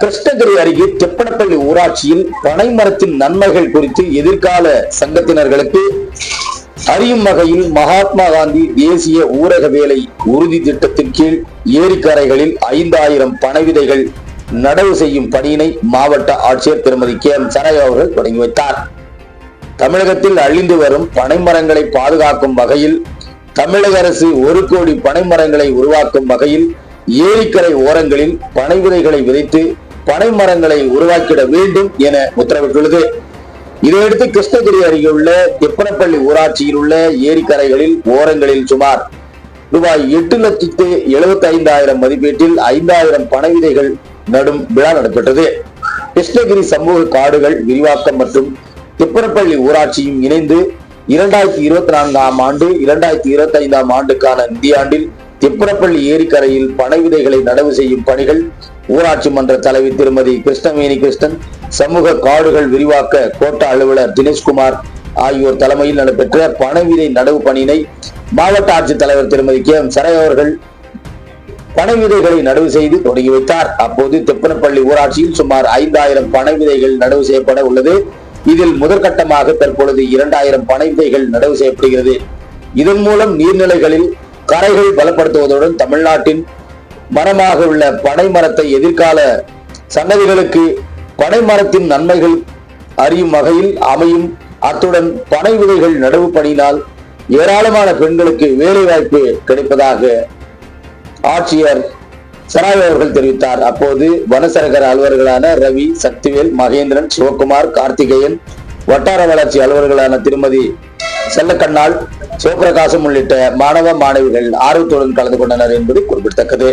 கிருஷ்ணகிரி அருகே தெப்பனப்பள்ளி ஊராட்சியில் பனைமரத்தின் நன்மைகள் குறித்து எதிர்கால சங்கத்தினர்களுக்கு அறியும் வகையில் மகாத்மா காந்தி தேசிய ஊரக வேலை உறுதி திட்டத்தின் கீழ் ஏரிக்கரைகளில் ஐந்தாயிரம் பனை விதைகள் நடவு செய்யும் பணியினை மாவட்ட ஆட்சியர் திருமதி கே எம் சரய் அவர்கள் தொடங்கி வைத்தார். தமிழகத்தில் அழிந்து வரும் பனைமரங்களை பாதுகாக்கும் வகையில் தமிழக அரசு ஒரு கோடி பனைமரங்களை உருவாக்கும் வகையில் ஏரிக்கரை ஓரங்களில் பனை விதைகளை விதைத்து பனைமரங்களை உருவாக்கிட வேண்டும் என உத்தரவிட்டுள்ளது. இதையடுத்து கிருஷ்ணகிரி அருகே உள்ள திப்பனப்பள்ளி ஊராட்சியில் உள்ள ஏரிக்கரைகளில் ஓரங்களில் சுமார் ரூபாய் எட்டு லட்சத்து எழுபத்தி ஐந்தாயிரம் மதிப்பீட்டில் ஐந்தாயிரம் பனை விதைகள் நடும் விழா நடைபெற்றது. கிருஷ்ணகிரி சமூக காடுகள் விரிவாக்கம் மற்றும் திப்பனப்பள்ளி ஊராட்சியும் இணைந்து இரண்டாயிரத்தி இருபத்தி நான்காம் ஆண்டு இரண்டாயிரத்தி இருபத்தி ஐந்தாம் ஆண்டுக்கான நிதியாண்டில் திப்பனப்பள்ளி ஏரிக்கரையில் பனை விதைகளை நடவு செய்யும் பணிகள் ஊராட்சி மன்ற தலைவி திருமதி கிருஷ்ணவேணி கிருஷ்ணன் சமூக காடுகள் விரிவாக்க கோட்ட அலுவலர் தினேஷ்குமார் ஆகியோர் தலைமையில் நடைபெற்ற பனை விதை நடவு பணியினை மாவட்ட ஆட்சித்தலைவர் திருமதி கே எம் சரை அவர்கள் பனை விதைகளை நடவு செய்து தொடங்கி வைத்தார். அப்போது திப்பனப்பள்ளி ஊராட்சியில் சுமார் ஐந்தாயிரம் பனை விதைகள் நடவு செய்யப்பட உள்ளது. இதில் முதற்கட்டமாக தற்பொழுது இரண்டாயிரம் பனை விதைகள் நடவு செய்யப்படுகிறது. இதன் மூலம் நீர்நிலைகளில் கரைகள் பலப்படுத்துவதுடன் தமிழ்நாட்டின் மரமாக உள்ள பனை மரத்தை எதிர்கால சன்னதிகளுக்கு பனை மரத்தின் நன்மைகள் அறியும் வகையில் அமையும். அத்துடன் பனை விதைகள் நடவு பணியினால் ஏராளமான பெண்களுக்கு வேலை வாய்ப்பு கிடைப்பதாக ஆட்சியர் சராய் அவர்கள் தெரிவித்தார். அப்போது வனசரகர் அலுவலர்களான ரவி சக்திவேல் மகேந்திரன் சிவகுமார் கார்த்திகேயன் வட்டார வளர்ச்சி அலுவலர்களான திருமதி செல்லக்கண்ணால் சிவபிரகாசம் உள்ளிட்ட மாணவ மாணவிகள் ஆர்வத்துடன் கலந்து கொண்டனர் என்பது குறிப்பிடத்தக்கது.